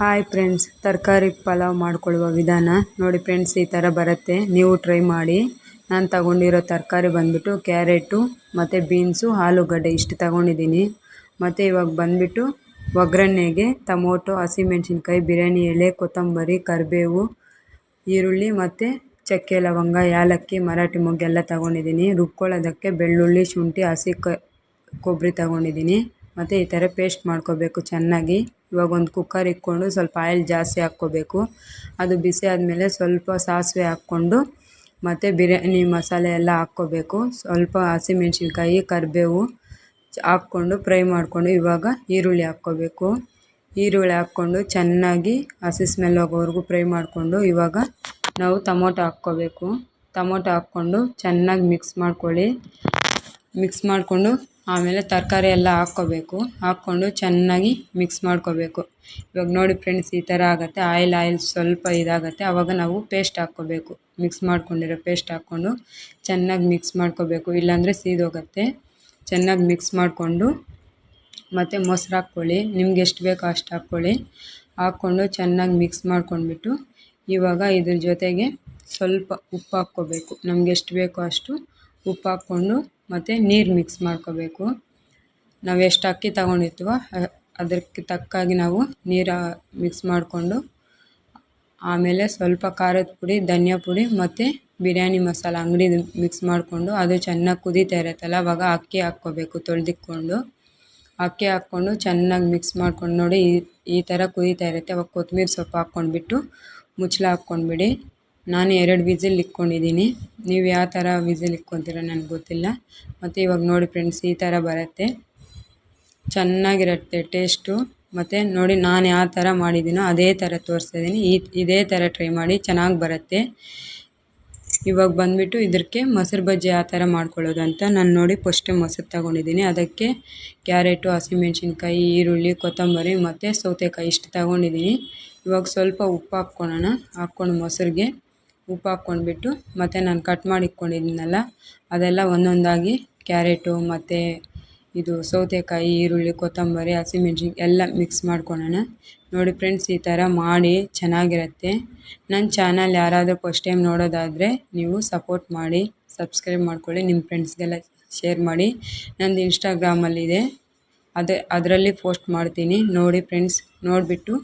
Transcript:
Hi friends ತರಕಾರಿ ಪಲಾವ್ ಮಾಡ್ಕೊಳ್ಳುವ ವಿಧಾನ. ನೋಡಿ ಫ್ರೆಂಡ್ಸ್ ಈ ಥರ ಬರುತ್ತೆ. ನೀವು ಟ್ರೈ ಮಾಡಿ. ನಾನು ತಗೊಂಡಿರೋ ತರಕಾರಿ ಬಂದ್ಬಿಟ್ಟು ಕ್ಯಾರೆಟು ಮತ್ತು ಬೀನ್ಸು, ಆಲೂಗಡ್ಡೆ ಇಷ್ಟು ತಗೊಂಡಿದ್ದೀನಿ. ಮತ್ತು ಇವಾಗ ಬಂದುಬಿಟ್ಟು ಒಗ್ಗರಣೆಗೆ ಟಮೋಟೊ, ಹಸಿಮೆಣ್ಸಿನ್ಕಾಯಿ, ಬಿರಿಯಾನಿ, ಎಲೆ, ಕೊತ್ತಂಬರಿ, ಕರಿಬೇವು, ಈರುಳ್ಳಿ ಮತ್ತು ಚಕ್ಕೆ, ಲವಂಗ ಏಲಕ್ಕಿ ಮರಾಠಿ ಮೊಗ್ಗೆಲ್ಲ ತಗೊಂಡಿದ್ದೀನಿ. ರುಬ್ಕೊಳ್ಳೋದಕ್ಕೆ ಬೆಳ್ಳುಳ್ಳಿ, ಶುಂಠಿ, ಹಸಿ ಕ, ಕೊಬ್ಬರಿ ತಗೊಂಡಿದ್ದೀನಿ. ಮತ್ತು ಈ ಥರ ಪೇಸ್ಟ್ ಮಾಡ್ಕೋಬೇಕು ಚೆನ್ನಾಗಿ. ಇವಾಗ ಒಂದು ಕುಕ್ಕರ್ ಇಕ್ಕೊಂಡು ಸ್ವಲ್ಪ ಆಯಿಲ್ ಜಾಸ್ತಿ ಹಾಕ್ಕೋಬೇಕು. ಅದು ಬಿಸಿ ಆದಮೇಲೆ ಸ್ವಲ್ಪ ಸಾಸಿವೆ ಹಾಕ್ಕೊಂಡು ಮತ್ತು ಬಿರಿಯಾನಿ ಮಸಾಲೆ ಎಲ್ಲ ಹಾಕ್ಕೋಬೇಕು. ಸ್ವಲ್ಪ ಹಸಿಮೆಣ್ಸಿನ್ಕಾಯಿ, ಕರಿಬೇವು ಹಾಕ್ಕೊಂಡು ಫ್ರೈ ಮಾಡಿಕೊಂಡು ಇವಾಗ ಈರುಳ್ಳಿ ಹಾಕ್ಕೋಬೇಕು. ಈರುಳ್ಳಿ ಹಾಕ್ಕೊಂಡು ಚೆನ್ನಾಗಿ ಹಸಿ ಸ್ಮೆಲ್ ಹೋಗೋವರೆಗೂ ಫ್ರೈ ಮಾಡಿಕೊಂಡು ಇವಾಗ ನಾವು ಟೊಮೊಟೊ ಹಾಕ್ಕೋಬೇಕು. ಟೊಮೊಟೊ ಹಾಕ್ಕೊಂಡು ಚೆನ್ನಾಗಿ ಮಿಕ್ಸ್ ಮಾಡ್ಕೊಳ್ಳಿ. ಮಿಕ್ಸ್ ಮಾಡಿಕೊಂಡು ಆಮೇಲೆ ತರಕಾರಿ ಎಲ್ಲ ಹಾಕ್ಕೋಬೇಕು. ಹಾಕ್ಕೊಂಡು ಚೆನ್ನಾಗಿ ಮಿಕ್ಸ್ ಮಾಡ್ಕೋಬೇಕು. ಇವಾಗ ನೋಡಿ ಫ್ರೆಂಡ್ಸ್ ಈ ಥರ ಆಗುತ್ತೆ. ಆಯಿಲ್ ಆಯಿಲ್ ಸ್ವಲ್ಪ ಇದಾಗುತ್ತೆ. ಆವಾಗ ನಾವು ಪೇಸ್ಟ್ ಹಾಕ್ಕೋಬೇಕು. ಮಿಕ್ಸ್ ಮಾಡ್ಕೊಂಡಿರೋ ಪೇಸ್ಟ್ ಹಾಕ್ಕೊಂಡು ಚೆನ್ನಾಗಿ ಮಿಕ್ಸ್ ಮಾಡ್ಕೋಬೇಕು. ಇಲ್ಲಾಂದರೆ ಸೀದೋಗುತ್ತೆ. ಚೆನ್ನಾಗಿ ಮಿಕ್ಸ್ ಮಾಡಿಕೊಂಡು ಮತ್ತು ಮೊಸರು ಹಾಕ್ಕೊಳ್ಳಿ. ನಿಮ್ಗೆ ಎಷ್ಟು ಬೇಕೋ ಅಷ್ಟು ಹಾಕ್ಕೊಳ್ಳಿ. ಹಾಕ್ಕೊಂಡು ಚೆನ್ನಾಗಿ ಮಿಕ್ಸ್ ಮಾಡ್ಕೊಂಡ್ಬಿಟ್ಟು ಇವಾಗ ಇದ್ರ ಜೊತೆಗೆ ಸ್ವಲ್ಪ ಉಪ್ಪು ಹಾಕ್ಕೋಬೇಕು. ನಮ್ಗೆ ಎಷ್ಟು ಬೇಕೋ ಅಷ್ಟು ಉಪ್ಪು ಹಾಕ್ಕೊಂಡು ಮತ್ತು ನೀರು ಮಿಕ್ಸ್ ಮಾಡ್ಕೋಬೇಕು. ನಾವು ಎಷ್ಟು ಅಕ್ಕಿ ತಗೊಂಡಿರ್ತೀವೋ ಅದಕ್ಕೆ ತಕ್ಕಾಗಿ ನಾವು ನೀರು ಮಿಕ್ಸ್ ಮಾಡಿಕೊಂಡು, ಆಮೇಲೆ ಸ್ವಲ್ಪ ಖಾರದ ಪುಡಿ, ಧನಿಯಾ ಪುಡಿ ಮತ್ತು ಬಿರಿಯಾನಿ ಮಸಾಲ ಅಂಗಡಿ ಮಿಕ್ಸ್ ಮಾಡಿಕೊಂಡು ಅದು ಚೆನ್ನಾಗಿ ಕುದೀತಾ ಇರುತ್ತಲ್ಲ ಆವಾಗ ಅಕ್ಕಿ ಹಾಕ್ಕೋಬೇಕು ತೊಳೆದಿಕ್ಕೊಂಡು ಅಕ್ಕಿ ಹಾಕ್ಕೊಂಡು ಚೆನ್ನಾಗಿ ಮಿಕ್ಸ್ ಮಾಡ್ಕೊಂಡು ನೋಡಿ ಈ ಈ ಥರ ಕುದೀತಾ ಇರುತ್ತೆ. ಅವಾಗ ಕೊತ್ತಂಬರಿ ಸೊಪ್ಪು ಹಾಕ್ಕೊಂಡ್ಬಿಟ್ಟು ಮುಚ್ಚಳ ಹಾಕ್ಕೊಂಡ್ಬಿಡಿ. ನಾನು ಎರಡು ವಿಸಿಲ್ ಇಕ್ಕೊಂಡಿದ್ದೀನಿ ನೀವು ಯಾವ ಥರ ವಿಸಿಲ್ ಇಕ್ಕೊತೀರ ನನಗೆ ಗೊತ್ತಿಲ್ಲ. ಮತ್ತು ಇವಾಗ ನೋಡಿ ಫ್ರೆಂಡ್ಸ್ ಈ ಥರ ಬರುತ್ತೆ. ಚೆನ್ನಾಗಿರುತ್ತೆ ಟೇಸ್ಟು ಮತ್ತು ನೋಡಿ ನಾನು ಯಾವ ಥರ ಮಾಡಿದ್ದೀನೋ ಅದೇ ಥರ ತೋರಿಸ್ತಾಯಿದ್ದೀನಿ ಈ, ಇದೇ ಥರ ಟ್ರೈ ಮಾಡಿ ಚೆನ್ನಾಗಿ ಬರುತ್ತೆ. ಇವಾಗ ಬಂದುಬಿಟ್ಟು ಇದಕ್ಕೆ ಮೊಸರು ಬಜ್ಜಿ ಯಾವ ಥರ ಮಾಡ್ಕೊಳ್ಳೋದು ಅಂತ ನಾನು ನೋಡಿ ಫಸ್ಟು ಮೊಸರು ತಗೊಂಡಿದ್ದೀನಿ. ಅದಕ್ಕೆ ಕ್ಯಾರೆಟು, ಹಸಿಮೆಣ್ಸಿನ್ಕಾಯಿ, ಈರುಳ್ಳಿ, ಕೊತ್ತಂಬರಿ, ಮತ್ತು ಸೌತೆಕಾಯಿ ಇಷ್ಟು ತಗೊಂಡಿದ್ದೀನಿ. ಇವಾಗ ಸ್ವಲ್ಪ ಉಪ್ಪು ಹಾಕ್ಕೊಳ್ಳೋಣ. ಹಾಕ್ಕೊಂಡು ಮೊಸರಿಗೆ. ಉಪ್ಪು ಹಾಕ್ಕೊಂಡ್ಬಿಟ್ಟು ಮತ್ತು ನಾನು ಕಟ್ ಮಾಡಿ ಇಟ್ಕೊಂಡಿದ್ದೀನಲ್ಲ ಅದೆಲ್ಲ ಒಂದೊಂದಾಗಿ ಕ್ಯಾರೆಟು ಮತ್ತು ಇದು ಸೌತೆಕಾಯಿ, ಈರುಳ್ಳಿ, ಕೊತ್ತಂಬರಿ ಹಸಿಮೆಣ್ಸಿನ್ ಎಲ್ಲ ಮಿಕ್ಸ್ ಮಾಡ್ಕೊಳ್ಳೋಣ ನೋಡಿ ಫ್ರೆಂಡ್ಸ್ ಈ ಥರ ಮಾಡಿ ಚೆನ್ನಾಗಿರುತ್ತೆ. ನನ್ನ ಚಾನಲ್ ಯಾರಾದರೂ ಫಸ್ಟ್ ಟೈಮ್ ನೋಡೋದಾದರೆ ನೀವು ಸಪೋರ್ಟ್ ಮಾಡಿ ಸಬ್ಸ್ಕ್ರೈಬ್ ಮಾಡ್ಕೊಳ್ಳಿ, ನಿಮ್ಮ ಫ್ರೆಂಡ್ಸ್ಗೆಲ್ಲ ಶೇರ್ ಮಾಡಿ. ನಂದು ಇನ್ಸ್ಟಾಗ್ರಾಮಲ್ಲಿದೆ ಅದೇ, ಅದರಲ್ಲಿ ಪೋಸ್ಟ್ ಮಾಡ್ತೀನಿ. ನೋಡಿ ಫ್ರೆಂಡ್ಸ್ ನೋಡಿಬಿಟ್ಟು